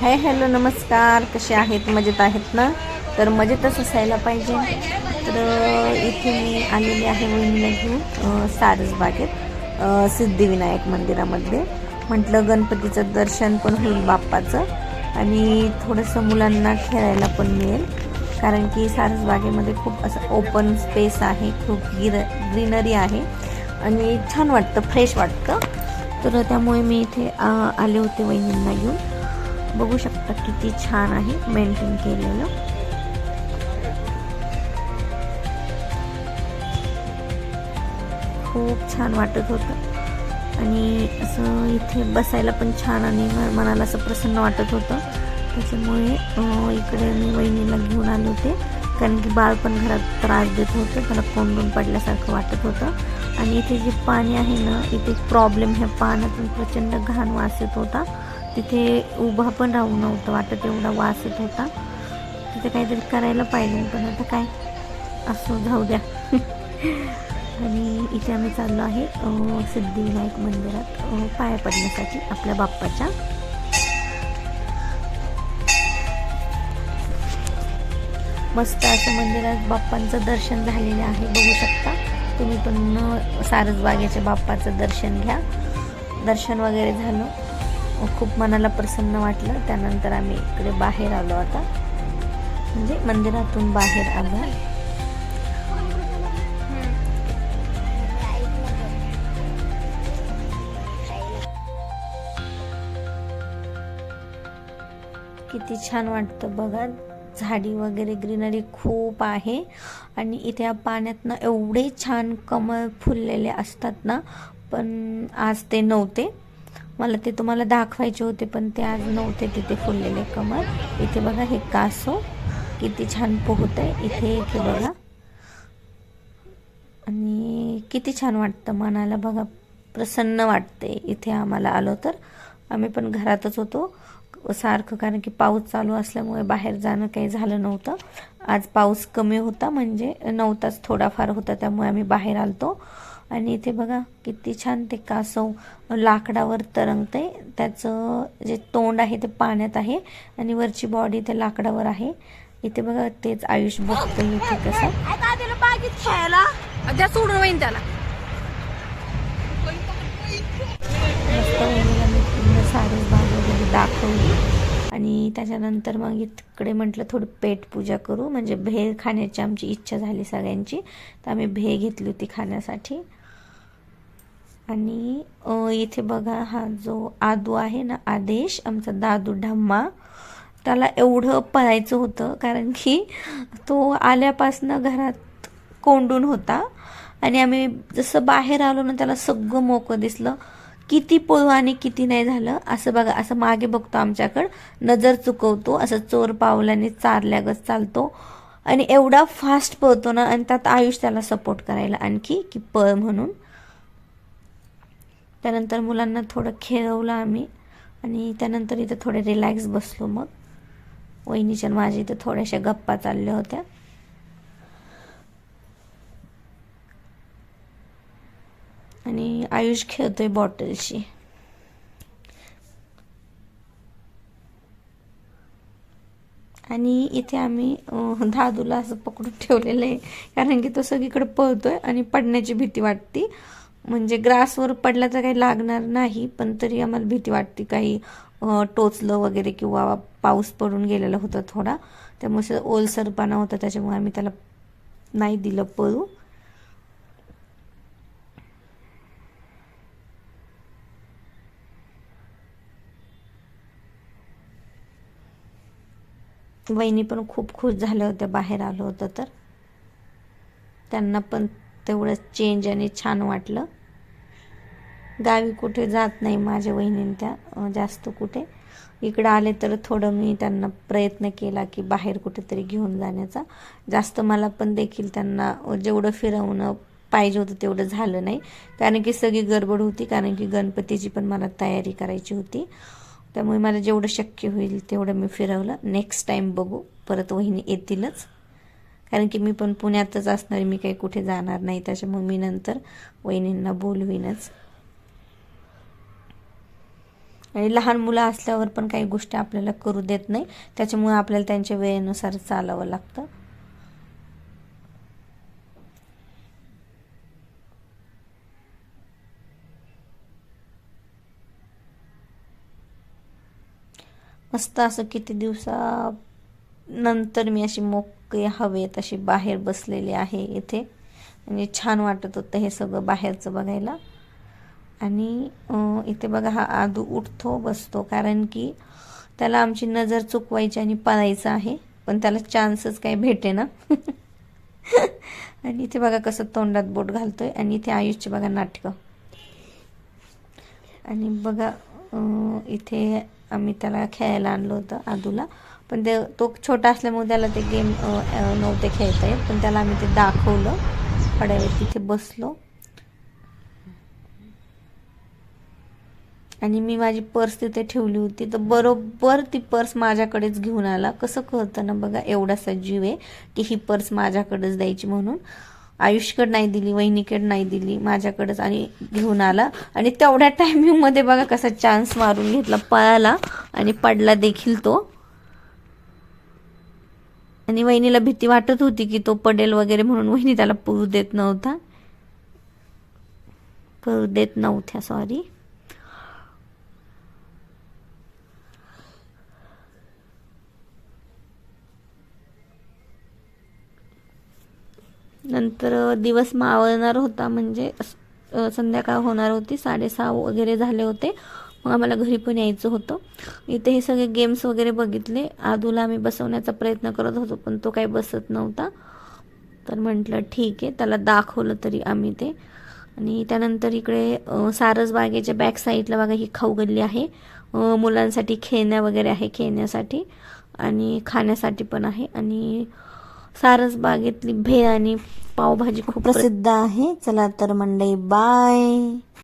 Hi hello नमस्कार. कसे आहेत? मजेत आहेत ना? तर मजेतच असायला पाहिजे. तर इथे मी आलेली आहे वहिनीला घेऊन सारसबागेत सिद्धिविनायक मंदिरामध्ये. म्हटलं गणपतीचं दर्शन पण होईल बाप्पाचं आणि थोडंसं मुलांना खेळायला पण मिळेल. कारण की सारसबागेमध्ये खूप असं ओपन स्पेस आहे खूप गिर ग्रीनरी आहे आणि छान वाटतं फ्रेश वाटतं. तर त्यामुळे मी इथे आले होते वहिनींना घेऊन. बघू शकता किती छान आहे मेंटेन केलेलं. खूप छान वाटत होतं. आणि असं इथे बसायला पण छान आणि मनाला असं प्रसन्न वाटत होतं. त्याच्यामुळे इकडे मी वहिनीला घेऊन आले होते. कारण की बाळ पण घरात त्रास देत होतं. त्याला कोंडून पडल्यासारखं वाटत होतं. आणि इथे जे पाणी आहे ना इथे प्रॉब्लेम ह्या पाण्यातून प्रचंड घाण वास येत होता. तिथे उभा पण राहू नव्हतं वाटत एवढा वास येत होता. तिथे काहीतरी करायला पाहिजे पण आता काय? असं जाऊ द्या. आणि इथे आम्ही चाललो आहे सिद्धिविनायक मंदिरात पाया पडण्यासाठी आपल्या बाप्पाच्या. मस्त असं मंदिरात बाप्पांचं दर्शन झालेलं आहे बघू शकता. तुम्ही पण सारसबागेच्या बाप्पाचं दर्शन घ्या. दर्शन वगैरे झालं. खूप मनाला प्रसन्न वाटलं. त्यानंतर आम्ही इकडे बाहेर आलो आता. म्हणजे मंदिरातून बाहेर आलो. किती छान वाटतं बघा. झाडी वगैरे ग्रीनरी खूप आहे. आणि इथे या पाण्यात ना एवढे छान कमळ फुललेले असतात ना. पण आज ते नव्हते. मला ते तुम्हाला दाखवायचे होते पण ते आज नव्हते तिथे फुललेले कमळ. इथे बघा हे कासो किती छान पोहत आहे इथे इथे बघा. आणि किती छान वाटतं मनाला बघा प्रसन्न वाटते इथे आम्हाला आलो तर. आम्ही पण घरातच होतो. सारखं कारण की पाऊस चालू असल्यामुळे बाहेर जाणं काही झालं नव्हतं. आज पाऊस कमी होता म्हणजे नव्हताच थोडाफार होता त्यामुळे आम्ही बाहेर आलतो. आणि इथे बघा किती छान ते कासव लाकडावर तरंगते त्याचं जे तोंड आहे ते पाण्यात आहे आणि वरची बॉडी ते लाकडावर आहे. इथे बघा तेच आयुष बघतोय इथे कसं. खेळायला. त्या सोडून त्याला. साडी दाखवली. आणि त्याच्यानंतर मग इकडे म्हटलं थोडं पेट पूजा करू. म्हणजे भेळ खाण्याची आमची इच्छा झाली सगळ्यांची. तर आम्ही भेळ घेतली होती खाण्यासाठी. आणि इथे बघा हा जो आदू आहे ना आदेश आमचा दादू ढम्मा त्याला एवढं पळायचं होतं कारण की तो आल्यापासनं घरात कोंडून होता आणि आम्ही जसं बाहेर आलो ना त्याला सगळं मोकं दिसलं. किती पळू आणि किती नाही झालं असं बघा असं मागे बघतो आमच्याकडं. नजर चुकवतो असं चोर पावलाने चारल्यागत चालतो. आणि एवढा फास्ट पळतो ना आणि त्यात आयुष त्याला सपोर्ट करायला आणखी की पळ म्हणून. त्यानंतर मुलांना थोडं खेळवलं आम्ही. आणि त्यानंतर इथं थोडे रिलॅक्स बसलो मग. वहिनीच्या आणि माझ्या इथं थोड्याशा गप्पा चालल्या होत्या. आणि आयुष खेळतोय बॉटलशी. आणि इथे आम्ही धादूला असं पकडून ठेवलेलं आहे. कारण की तो सगळीकडे पळतोय आणि पडण्याची भीती वाटती. म्हणजे ग्रासवर पडला तर काही लागणार नाही पण तरी आम्हाला भीती वाटते काही टोचलं वगैरे किंवा पाऊस पडून गेलेला होता थोडा. त्यामुळे ओलसरपणा होता त्याच्यामुळे आम्ही त्याला नाही दिलं पळू. वहिनी पण खूप खुश झाल्या होत्या बाहेर आलं होतं तर. त्यांना पण तेवढंच चेंज आणि छान वाटलं. गावी कुठे जात नाही माझ्या वहिनीं त्या जास्त कुठे. इकडं आले तर थोडं मी त्यांना प्रयत्न केला की बाहेर कुठेतरी घेऊन जाण्याचा. जास्त मला पण देखील त्यांना जेवढं फिरवणं पाहिजे होतं तेवढं झालं नाही. कारण की सगळी गडबड होती कारण की गणपतीची पण मला तयारी करायची होती. त्यामुळे मला जेवढं शक्य होईल तेवढं मी फिरवलं. नेक्स्ट टाईम बघू. परत वहिनी येतीलच. कारण की मी पण पुण्यातच असणार मी काही कुठे जाणार नाही. त्याच्यामुळे मी नंतर वहिनींना बोलवीनच. आणि लहान मुलं असल्यावर पण काही गोष्टी आपल्याला करू देत नाही. त्याच्यामुळे आपल्याला त्यांच्या वेळेनुसार चालावं लागतं. मस्त असं किती दिवसा नंतर मी अशी मोक मोकळी हवेत अशी बाहेर बसलेली आहे इथे. म्हणजे छान वाटत होतं हे सगळं बाहेरचं बघायला. आणि इथे बघा हा आदू उठतो बसतो. कारण की त्याला आमची नजर चुकवायची आणि पळायचं आहे. पण त्याला चान्सच काही भेटे ना. आणि इथे बघा कसं तोंडात बोट घालतोय. आणि इथे आयुषचे बघा नाटकं. आणि बघा इथे आम्ही त्याला खेळायला आणलं होतं आदूला. पण ते तो छोटा असल्यामुळे त्याला ते गेम नव्हते खेळता येत. पण त्याला आम्ही ते दाखवलं. थोड्या वेळ तिथे बसलो. आणि मी माझी पर्स तिथे ठेवली होती. तर बरोबर ती पर्स माझ्याकडेच घेऊन आला. कसं कळतं ना बघा एवढासा जीव आहे की ही पर्स माझ्याकडेच द्यायची म्हणून. आयुषकडे नाही दिली वहिनीकडे नाही दिली माझ्याकडेच आणि घेऊन आला. आणि तेवढ्या टायमिंगमध्ये बघा कसा चान्स मारून घेतला पळाला आणि पडला देखील तो. आणि वहिनीला भीती वाटत होती की तो पडेल वगैरे म्हणून वहिनी त्याला पळू देत नव्हता. पळू देत नव्हत्या सॉरी नंतर दिवस मावळणार होता म्हणजे संध्याकाळ होणार होती साडेसहा वगैरे झाले होते. मग आम्हाला घरी पण यायचं होतं. इथे हे सगळे गेम्स वगैरे बघितले. आदूला आम्ही बसवण्याचा प्रयत्न करत होतो पण तो काही बसत नव्हता. तर म्हटलं ठीक आहे. त्याला दाखवलं तरी आम्ही ते. आणि त्यानंतर इकडे सारस सारसबागेच्या बॅक साईडला बघा ही खाऊ गल्ली आहे. मुलांसाठी खेळण्या वगैरे आहे खेळण्यासाठी. आणि खाण्यासाठी पण आहे. आणि सारसबागेतली भेळ आणि पावभाजी खूप प्रसिद्ध आहे. चला तर मंडई बाय